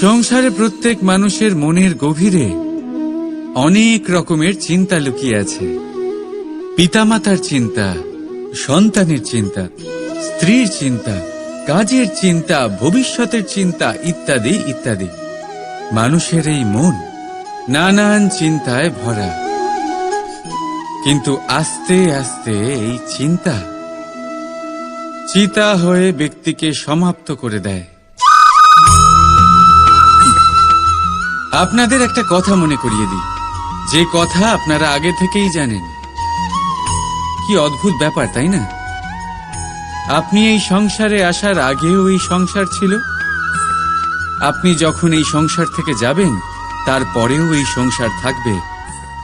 সংসারে প্রত্যেক মানুষের মনের গভীরে অনেক রকমের চিন্তা লুকিয়ে আছে। পিতামাতার চিন্তা, সন্তানের চিন্তা, স্ত্রীর চিন্তা, কাজের চিন্তা, ভবিষ্যতের চিন্তা ইত্যাদি ইত্যাদি। মানুষের এই মন নানান চিন্তায় ভরা। কিন্তু আস্তে আস্তে এই চিন্তা চিতা হয়ে ব্যক্তিকে সমাপ্ত করে দেয়। আপনাদের একটা কথা মনে করিয়ে দিই। যে কথা আপনারা আগে থেকেই জানেন। কি অদ্ভুত ব্যাপার, তাই না? আপনি এই সংসারে আসার আগেও এই সংসার ছিল? আপনি যখন এই সংসার থেকে যাবেন, তারপরেও এই সংসার থাকবে।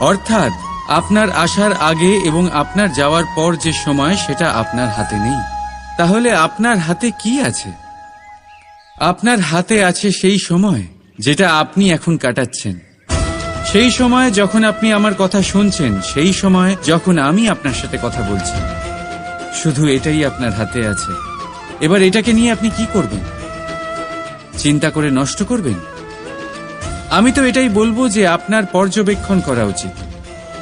অর্থাৎ আপনার আসার আগে এবং আপনার যাওয়ার পর যে সময়, সেটা আপনার হাতে নেই। তাহলে আপনার হাতে কি আছে? আপনার হাতে আছে সেই সময়, যেটা আপনি এখন কাটাচ্ছেন। সেই সময় যখন আপনি আমার কথা শুনছেন, সেই সময় যখন আমি আপনার সাথে কথা বলছি। শুধু এটাই আপনার হাতে আছে। এবার এটাকে নিয়ে আপনি কি করবেন? চিন্তা করে নষ্ট করবেন? আমি তো এটাই বলব যে আপনার পর্যবেক্ষণ করা উচিত।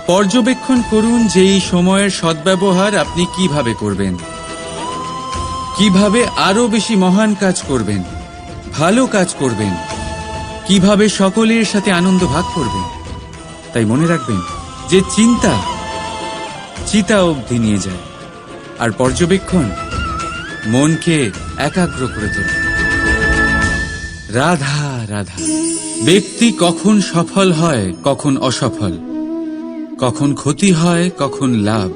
পর্যবেক্ষণ করুন যে এই সময়ের সদ্ব্যবহার আপনি কীভাবে করবেন। কীভাবে আরও বেশি মহান কাজ করবেন, ভালো কাজ করবেন, কীভাবে সকলের সাথে আনন্দ ভাগ করবেন। তাই মনে রাখবেন যে চিন্তা, চিতা অবধি নিয়ে যায়, আর পর্যবেক্ষণ মনকে একাগ্র করে তোলে। রাধা রাধা। ব্যক্তি কখন সফল হয়, কখন অসফল? কখন ক্ষতি হয়, কখন লাভ।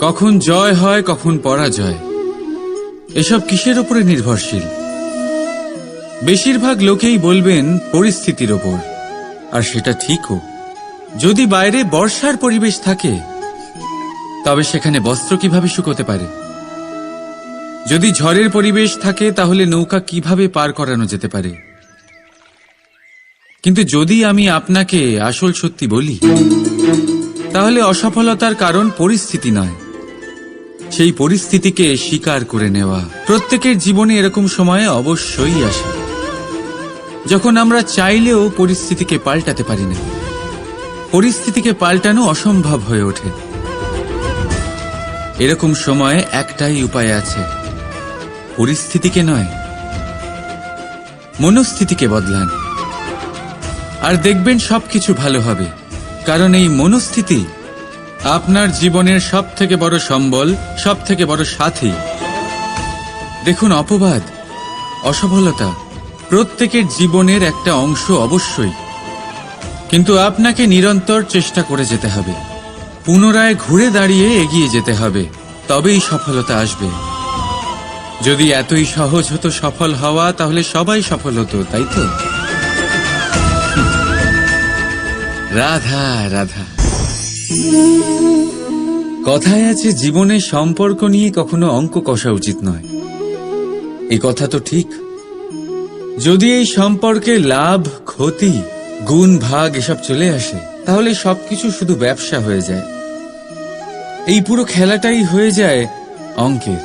কখন জয় হয়, কখন পরাজয়। এসব কিসের উপরে নির্ভরশীল? বেশিরভাগ লোকেই বলবেন, পরিস্থিতির ওপর। আর সেটা ঠিকও। যদি বাইরে বর্ষার পরিবেশ থাকে, তবে সেখানে বস্ত্র কীভাবে শুকোতে পারে? যদি ঝড়ের পরিবেশ থাকে, তাহলে নৌকা কীভাবে পার করানো যেতে পারে? কিন্তু যদি আমি আপনাকে আসল সত্যি বলি তাহলে অসফলতার কারণ পরিস্থিতি নয়। সেই পরিস্থিতিকে স্বীকার করে নেওয়া। প্রত্যেকের জীবনে এরকম সময়ে অবশ্যই আসে। যখন আমরা চাইলেও পরিস্থিতিকে পাল্টাতে পারি না। পরিস্থিতিকে পাল্টানো অসম্ভব হয়ে ওঠে। এরকম সময়ে একটাই উপায় আছে। পরিস্থিতিকে নয়, মনস্থিতিকে বদলান। আর দেখবেন সবকিছু ভালো হবে। কারণ এই মনস্থিতি আপনার জীবনের সব থেকে বড় সম্বল সব থেকে বড় সাথী। দেখুন, অপবাদ, অসফলতা প্রত্যেকের জীবনের একটা অংশ অবশ্যই। কিন্তু আপনাকে নিরন্তর চেষ্টা করে যেতে হবে। পুনরায় ঘুরে দাঁড়িয়ে এগিয়ে যেতে হবে। তবেই সফলতা আসবে। যদি এতই সহজ হতো সফল হওয়া, তাহলে সবাই সফল হতো, তাই তো? রাধা রাধা। কথায় আছে, জীবনে সম্পর্ক নিয়ে কখনো অঙ্ক কষা উচিত নয়। এই কথা তো ঠিক। যদি এই সম্পর্কে লাভ, ক্ষতি, গুণ, ভাগ এসব চলে আসে, তাহলে সবকিছু শুধু ব্যবসা হয়ে যায়। এই পুরো খেলাটাই হয়ে যায় অঙ্কের।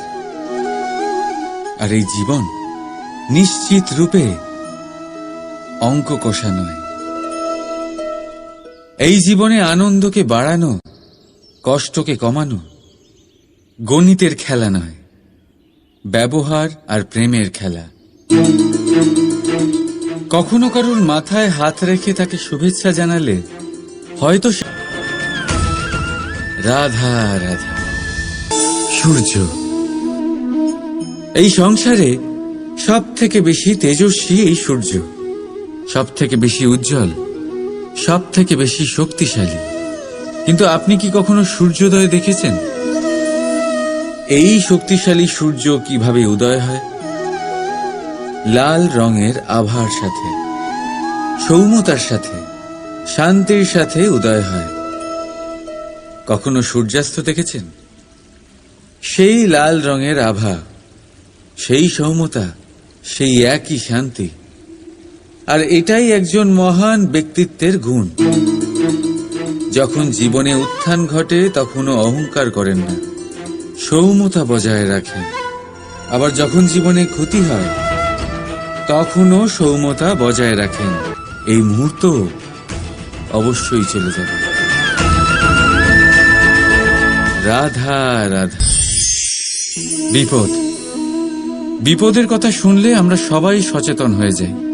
আর এই জীবন নিশ্চিত রূপে অঙ্ক কষা নয়। এই জীবনে আনন্দকে বাড়ানো কষ্টকে কমানো গণিতের খেলা নয় ব্যবহার আর প্রেমের খেলা। কখনো কারুর মাথায় হাত রেখে তাকে শুভেচ্ছা জানালে হয়তো রাধা রাধা। সূর্য। এই সংসারে সব থেকে বেশি তেজস্বী এই সূর্য সব থেকে বেশি উজ্জ্বল। সব থেকে বেশি শক্তিশালী। কিন্তু আপনি কি কখনো সূর্যোদয় দেখেছেন? এই শক্তিশালী সূর্য কীভাবে উদয় হয়? লাল রঙের আভার সাথে সৌমতার সাথে, শান্তির সাথে উদয় হয়। কখনো সূর্যাস্ত দেখেছেন? সেই লাল রঙের আভা, সেই সৌম্যতা, সেই একই শান্তি আর এটাই একজন মহান ব্যক্তিত্বের গুণ। যখন জীবনে উত্থান ঘটে, তখনও অহংকার করেন না। সৌমতা বজায় রাখেন। আবার যখন জীবনে ক্ষতি হয়, তখনও সৌমতা বজায় রাখেন। এই মুহূর্ত অবশ্যই চলে যাবে। রাধা রাধা। বিপদ। বিপদের কথা শুনলে আমরা সবাই সচেতন হয়ে যাই।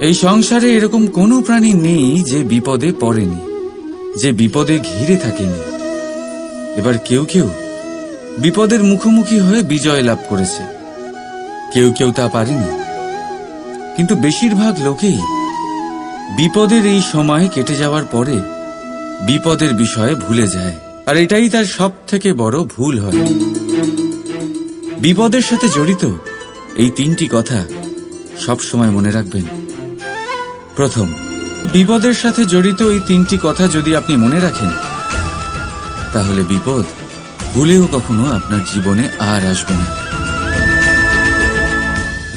এই সংসারে এরকম কোনো প্রাণী নেই যে বিপদে পড়েনি, যে বিপদে ঘিরে থাকেনি। এবার কেউ কেউ বিপদের মুখোমুখি হয়ে বিজয় লাভ করেছে। কেউ কেউ তা পারেনি। কিন্তু বেশিরভাগ লোকেই বিপদের এই সময় কেটে যাওয়ার পরে বিপদের বিষয়ে ভুলে যায়। আর এটাই তার সব থেকে বড় ভুল হয়। বিপদের সাথে জড়িত এই তিনটি কথা সব সময় মনে রাখবেন। প্রথম। বিপদের সাথে জড়িত এই তিনটি কথা যদি আপনি মনে রাখেন তাহলে বিপদ ভুলেও কখনো আপনার জীবনে আর আসবে না।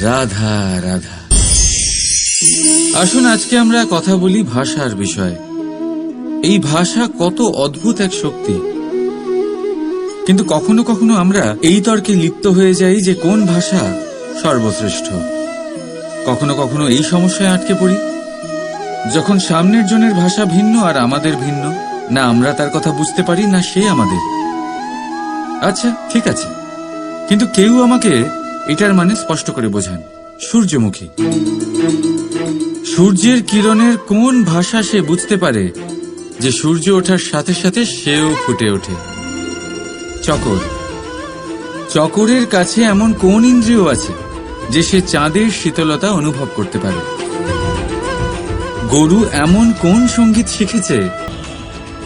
রাধা রাধা। আসুন আজকে আমরা কথা বলি ভাষার বিষয়ে। এই ভাষা কত অদ্ভুত এক শক্তি। কিন্তু কখনো কখনো আমরা এই তর্কে লিপ্ত হয়ে যাই যে কোন ভাষা সর্বশ্রেষ্ঠ। কখনো কখনো এই সমস্যায় আটকে পড়ি। যখন সামনের জনের ভাষা ভিন্ন আর আমাদের ভিন্ন, না আমরা তার কথা বুঝতে পারি, না সে আমাদের। আচ্ছা ঠিক আছে। কিন্তু কেউ আমাকে এটার মানে স্পষ্ট করে বোঝান। সূর্যমুখী। সূর্যের কিরণের কোন ভাষা সে বুঝতে পারে যে সূর্য ওঠার সাথে সাথে সেও ফুটে ওঠে? চকর। চকরের কাছে এমন কোন ইন্দ্রিয় আছে যে সে চাঁদের শীতলতা অনুভব করতে পারে? গরু এমন কোন সংগীত শিখেছে?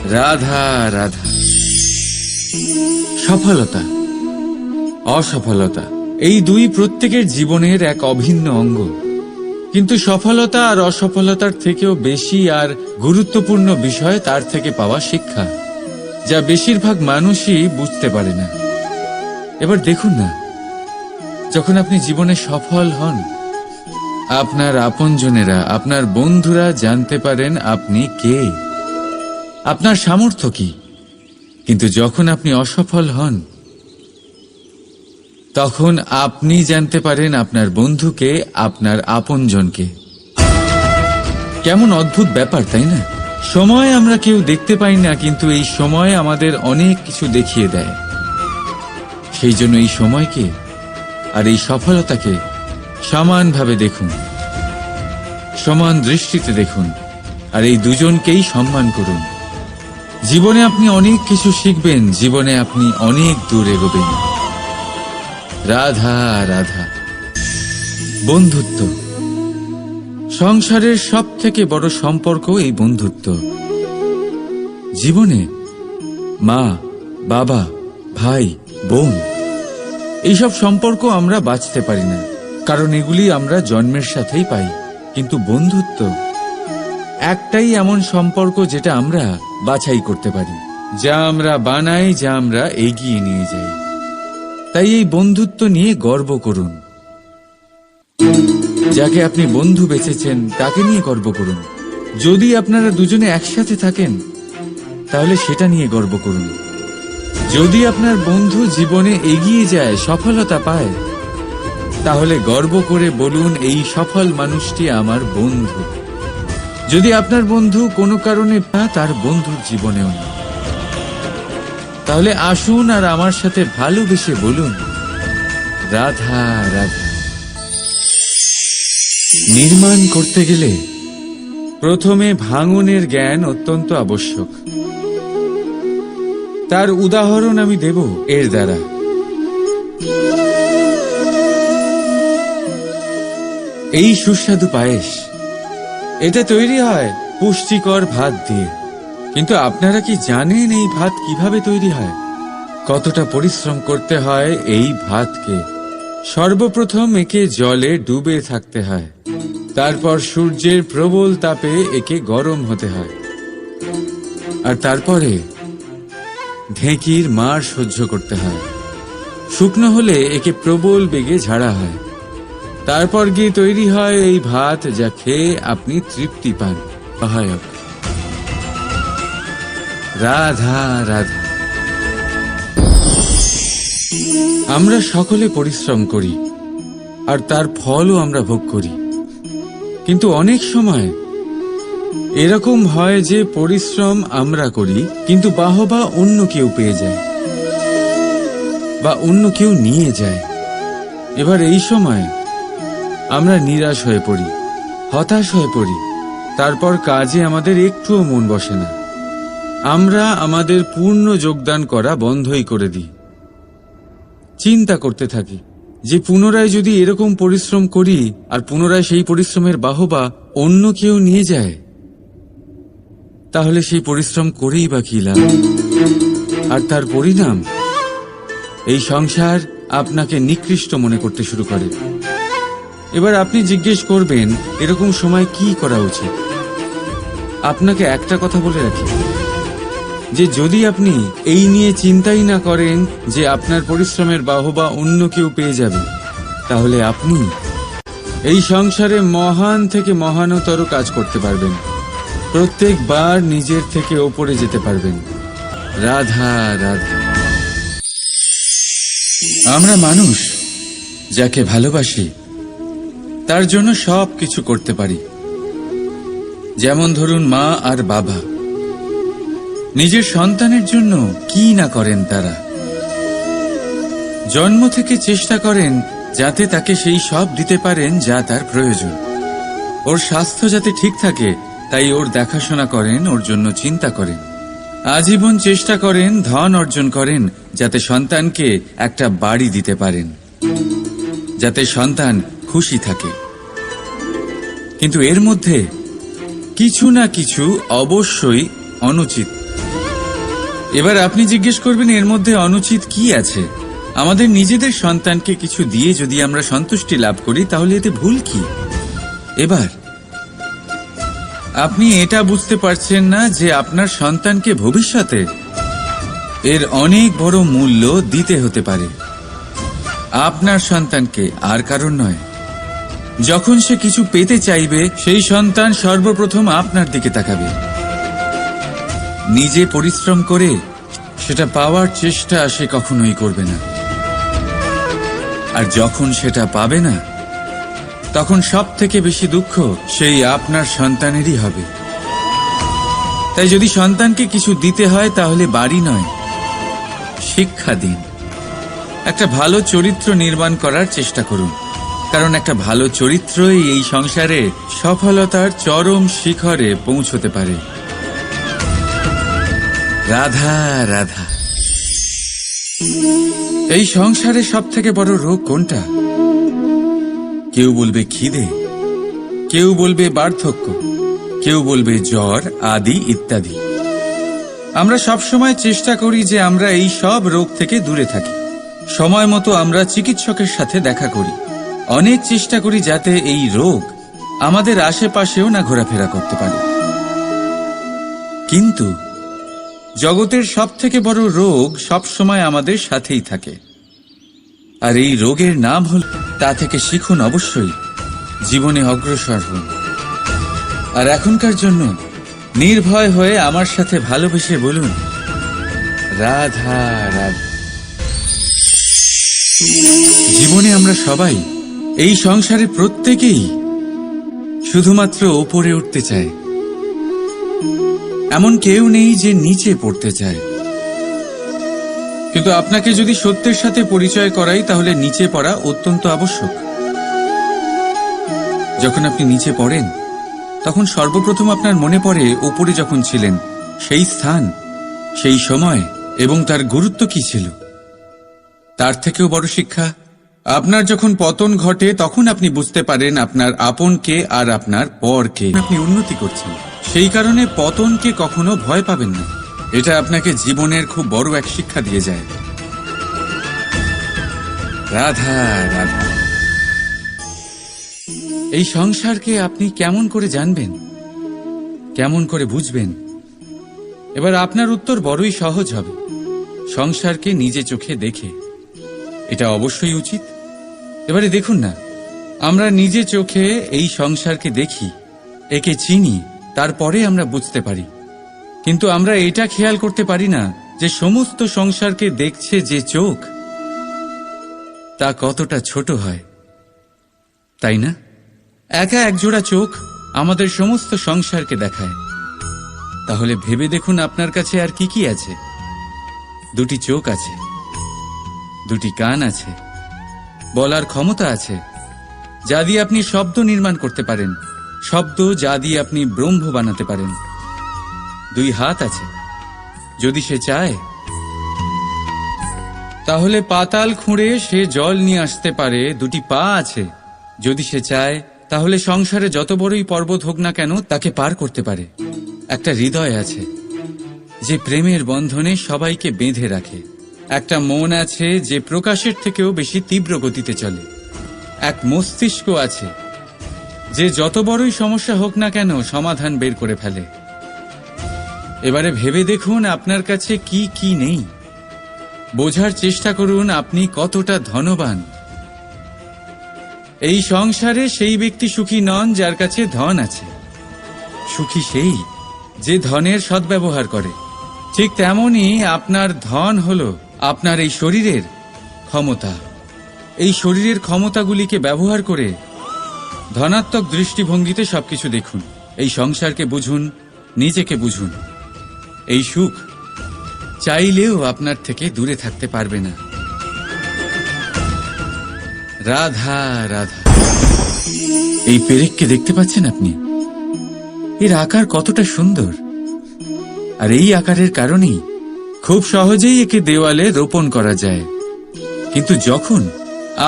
রাধা রাধা। সফলতা, অসফলতা, এই দুই প্রত্যেকের জীবনের এক অভিন্ন অঙ্গ। কিন্তু সফলতা আর অসফলতার থেকেও বেশি আর গুরুত্বপূর্ণ বিষয় তার থেকে পাওয়া শিক্ষা, যা বেশিরভাগ মানুষই বুঝতে পারে না। এবার দেখুন না, যখন আপনি জীবনে সফল হন আপনার আপনজনেরা, আপনার বন্ধুরা জানতে পারেন আপনি কে। আপনার সামর্থ্য কি? কিন্তু যখন আপনি অসফল হন, তখন আপনি জানতে পারেন আপনার বন্ধুকে, আপনার আপনজনকে। কেমন অদ্ভুত ব্যাপার, তাই না? সময় আমরা কেউ দেখতে পাই না, কিন্তু এই সময় আমাদের অনেক কিছু দেখিয়ে দেয়। সেই জন্য এই সময়কে আর এই সফলতাকে সমানভাবে দেখুন, সমান দৃষ্টিতে দেখুন, আর এই দুজনকেই সম্মান করুন। জীবনে আপনি অনেক কিছু শিখবেন, জীবনে আপনি অনেক দূর এগোবেন। রাধা রাধা। বন্ধুত্ব। সংসারের সব থেকে বড় সম্পর্ক এই বন্ধুত্ব। জীবনে মা, বাবা, ভাই, বোন, এইসব সম্পর্ক আমরা বাঁচতে পারি না। কারণ এগুলি আমরা জন্মের সাথেই পাই, কিন্তু বন্ধুত্ব একটাই এমন সম্পর্ক যেটা আমরা বাছাই করতে পারি, যা আমরা বানাই, যা আমরা এগিয়ে নিয়ে যাই। তাই এই বন্ধুত্ব নিয়ে গর্ব করুন। যাকে আপনি বন্ধু বেছেছেন, তাকে নিয়ে গর্ব করুন। যদি আপনারা দুজনে একসাথে থাকেন, তাহলে সেটা নিয়ে গর্ব করুন। যদি আপনার বন্ধু জীবনে এগিয়ে যায়, সফলতা পায় তাহলে গর্ব করে বলুন, এই সফল মানুষটি আমার বন্ধু। যদি আপনার বন্ধু কোনো কারণে না, তার বন্ধুর জীবনেও না। তাহলে আসুন আর আমার সাথে ভালোবেসে বলুন, রাধা রাধা। নির্মাণ করতে গেলে প্রথমে ভাঙনের জ্ঞান অত্যন্ত আবশ্যক। তার উদাহরণ আমি দেব এর দ্বারা। এই সুস্বাদু পায়েস। এটা তৈরি হয় পুষ্টিকর ভাত দিয়ে। কিন্তু আপনারা কি জানেন এই ভাত কীভাবে তৈরি হয়? কতটা পরিশ্রম করতে হয় এই ভাতকে? সর্বপ্রথম একে জলে ডুবে থাকতে হয়। তারপর সূর্যের প্রবল তাপে একে গরম হতে হয়। আর তারপরে ঢেঁকির মার সহ্য করতে হয়। শুকনো হলে একে প্রবল বেগে ঝাড়া হয়। তারপর গিয়ে তৈরি হয় এই ভাত যা খেয়ে আপনি তৃপ্তি পান। সহায়ক। রাধা রাধা। আমরা সকলে পরিশ্রম করি, আর তার ফলও আমরা ভোগ করি। কিন্তু অনেক সময় এরকম হয় যে পরিশ্রম আমরা করি, কিন্তু বাহবা অন্য কেউ পেয়ে যায়, বা অন্য কেউ নিয়ে যায়। এবার এই সময় আমরা নিরাশ হয়ে পড়ি, হতাশ হয়ে পড়ি। তারপর কাজে আমাদের একটুও মন বসে না। আমরা আমাদের পূর্ণ যোগদান করা বন্ধই করে দিই। চিন্তা করতে থাকি যে পুনরায় যদি এরকম পরিশ্রম করি আর পুনরায় সেই পরিশ্রমের বাহবা অন্য কেউ নিয়ে যায়, তাহলে সেই পরিশ্রম করেই বা কি লাভ? আর তার পরিণাম? এই সংসার আপনাকে নিকৃষ্ট মনে করতে শুরু করে। এবার আপনি জিজ্ঞেস করবেন, এরকম সময় কি করা উচিত? আপনাকে একটা কথা বলে রাখি। যে যদি আপনি এই নিয়ে চিন্তাই না করেন যে আপনার পরিশ্রমের বাহবা অন্য কেউ পেয়ে যাবে, তাহলে আপনি এই সংসারে মহান থেকে মহানতর কাজ করতে পারবেন। প্রত্যেকবার নিজের থেকে ওপরে যেতে পারবেন। রাধা রাধা। আমরা মানুষ যাকে ভালোবাসি তার জন্য সব কিছু করতে পারি। যেমন ধরুন মা আর বাবা। নিজের সন্তানের জন্য কি না করেন তারা? জন্ম থেকে চেষ্টা করেন যাতে তাকে সেই সব দিতে পারেন যা তার প্রয়োজন। ওর স্বাস্থ্য যাতে ঠিক থাকে, তাই ওর দেখাশোনা করেন, ওর জন্য চিন্তা করেন। আজীবন চেষ্টা করেন, ধন অর্জন করেন, যাতে সন্তানকে একটা বাড়ি দিতে পারেন। যাতে সন্তান খুশি থাকে। কিন্তু এর মধ্যে কিছু না কিছু অবশ্যই অনুচিত। এবার আপনি জিজ্ঞেস করবেন, এর মধ্যে অনুচিত কি আছে? আমাদের নিজেদের সন্তানকে কিছু দিয়ে যদি আমরা সন্তুষ্টি লাভ করি, তাহলে এতে ভুল কি? এবার, আপনি এটা বুঝতে পারছেন না যে আপনার সন্তানকে ভবিষ্যতে এর অনেক বড় মূল্য দিতে হতে পারে। আপনার সন্তানকে আর কারণ নয়। যখন সে কিছু পেতে চাইবে, সেই সন্তান সর্বপ্রথম আপনার দিকে তাকাবে। নিজে পরিশ্রম করে সেটা পাওয়ার চেষ্টা সে কখনোই করবে না। আর যখন সেটা পাবে না, তখন সব থেকে বেশি দুঃখ সেই আপনার সন্তানেরই হবে। তাই যদি সন্তানকে কিছু দিতে হয়, তাহলে বাড়ি নয়, শিক্ষা দিন। একটা ভালো চরিত্র নির্মাণ করার চেষ্টা করুন। কারণ একটা ভালো চরিত্রই এই সংসারে সফলতার চরম শিখরে পৌঁছতে পারে। রাধা রাধা। এই সংসারে সব থেকে বড় রোগ কোনটা? কেউ বলবে খিদে, কেউ বলবে বার্ধক্য, কেউ বলবে জ্বর আদি ইত্যাদি। আমরা সব সময় চেষ্টা করি যে আমরা এই সব রোগ থেকে দূরে থাকি। সময় মতো আমরা চিকিৎসকের সাথে দেখা করি। অনেক চেষ্টা করি যাতে এই রোগ আমাদের আশেপাশেও না ঘোরাফেরা করতে পারে। কিন্তু জগতের সব থেকে বড় রোগ সব সময় আমাদের সাথেই থাকে। আর এই রোগের নাম হল তা থেকে শিখুন অবশ্যই, জীবনে অগ্রসর হন। আর এখনকার জন্য নির্ভয় হয়ে আমার সাথে ভালোবেসে বলুন, রাধা রাধা। জীবনে আমরা সবাই এই সংসারে প্রত্যেকেই শুধুমাত্র ওপরে উঠতে চায়। এমন কেউ নেই যে নিচে পড়তে চায়। কিন্তু আপনাকে যদি সত্যের সাথে পরিচয় করাই, তাহলে নিচে পড়া অত্যন্ত আবশ্যক। যখন আপনি নিচে পড়েন, তখন সর্বপ্রথম আপনার মনে পড়ে ওপরে যখন ছিলেন, সেই স্থান, সেই সময় এবং তার গুরুত্ব কি ছিল? তার থেকেও বড় শিক্ষা আপনার যখন পতন ঘটে তখন আপনি বুঝতে পারেন আপনার আপনকে আর আপনার পরকে। আপনি উন্নতি করছেন। সেই কারণে পতনকে কখনো ভয় পাবেন না। এটা আপনাকে জীবনের খুব বড় এক শিক্ষা দিয়ে যায়। রাধা রাধা। এই সংসারকে আপনি কেমন করে জানবেন? কেমন করে বুঝবেন? এবার আপনার উত্তর বড়ই সহজ হবে। সংসারকে নিজে চোখে দেখে। এটা অবশ্যই উচিত। এবারে দেখুন না, আমরা নিজে চোখে এই সংসারকে দেখি, একে চিনি, তারপরে আমরা বুঝতে পারি। কিন্তু আমরা এটা খেয়াল করতে পারি না যে সমস্ত সংসারকে দেখছে যে চোখ, তা কতটা ছোট হয়। তাই না? একা একজোড়া চোখ আমাদের সমস্ত সংসারকে দেখায়। তাহলে ভেবে দেখুন আপনার কাছে আর কি কি আছে। দুটি চোখ আছে, দুটি কান আছে বলার ক্ষমতা আছে। যা দিয়ে আপনি শব্দ নির্মাণ করতে পারেন। শব্দ যা দিয়ে আপনি ব্রহ্ম বানাতে পারেন। দুই হাত আছে। যদি সে চায়, তাহলে পাতাল খুঁড়ে সে জল নিয়ে আসতে পারে। দুটি পা আছে। যদি সে চায়, তাহলে সংসারে যত বড়ই পর্বত হোক না কেন, তাকে পার করতে পারে। একটা হৃদয় আছে, যে প্রেমের বন্ধনে সবাইকে বেঁধে রাখে। একটা মন আছে যে প্রকাশের থেকেও বেশি তীব্র গতিতে চলে। এক মস্তিষ্ক আছে যে যত বড়ই সমস্যা হোক না কেন সমাধান বের করে ফেলে। এবারে ভেবে দেখুন আপনার কাছে কি কি নেই। বোঝার চেষ্টা করুন আপনি কতটা ধনবান। এই সংসারে সেই ব্যক্তি সুখী নন যার কাছে ধন আছে। সুখী সেই যে ধনের সদ্ব্যবহার করে। ঠিক তেমনই আপনার ধন হল আপনার এই শরীরের ক্ষমতা। এই শরীরের ক্ষমতাগুলিকে ব্যবহার করে ধনাত্মক দৃষ্টিভঙ্গিতে সবকিছু দেখুন। এই সংসারকে বুঝুন, নিজেকে বুঝুন। এই সুখ চাইলেও আপনার থেকে দূরে থাকতে পারবে না। রাধা রাধা। এই পেরেককে দেখতে পাচ্ছেন আপনি? এর আকার কতটা সুন্দর। আর এই আকারের কারণেই খুব সহজেই একে দেওয়ালে রোপণ করা যায়। কিন্তু যখন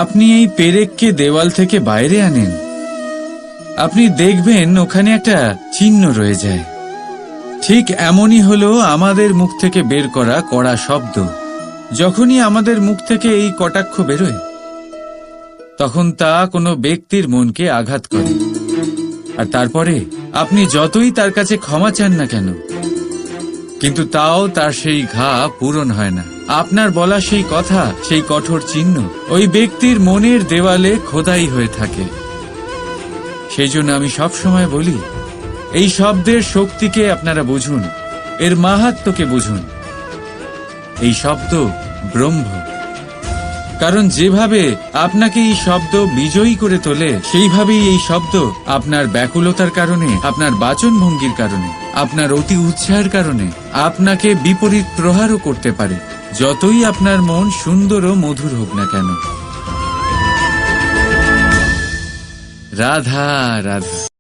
আপনি এই পেরেককে দেওয়াল থেকে বাইরে আনেন, আপনি দেখবেন ওখানে একটা চিহ্ন রয়ে যায়। ঠিক এমনই হলো আমাদের মুখ থেকে বের করা কড়া শব্দ। যখনই আমাদের মুখ থেকে এই কটাক্ষ বেরোয়, তখন তা কোনো ব্যক্তির মনকে আঘাত করে। আর তারপরে আপনি যতই তার কাছে ক্ষমা চান না কেন কিন্তু তাও তার সেই ঘা পূরণ হয় না। আপনার বলা সেই কথা, সেই কঠোর চিহ্ন, ওই ব্যক্তির মনের দেওয়ালে খোদাই হয়ে থাকে। সেই জন্য আমি সবসময় বলি, এই শব্দের শক্তিকে আপনারা বুঝুন, এর মাহাত্মকে বুঝুন। এই শব্দ ব্রহ্ম। কারণ যেভাবে আপনাকে এই শব্দ বিজয়ী করে তোলে, সেইভাবেই এই শব্দ আপনার ব্যাকুলতার কারণে, আপনার বাচন ভঙ্গির কারণে। আপনার অতি উৎসাহের কারণে আপনাকে বিপরীত প্রহারও করতে পারে। যতই আপনার মন সুন্দর ও মধুর হোক না কেন। রাধা রাধা।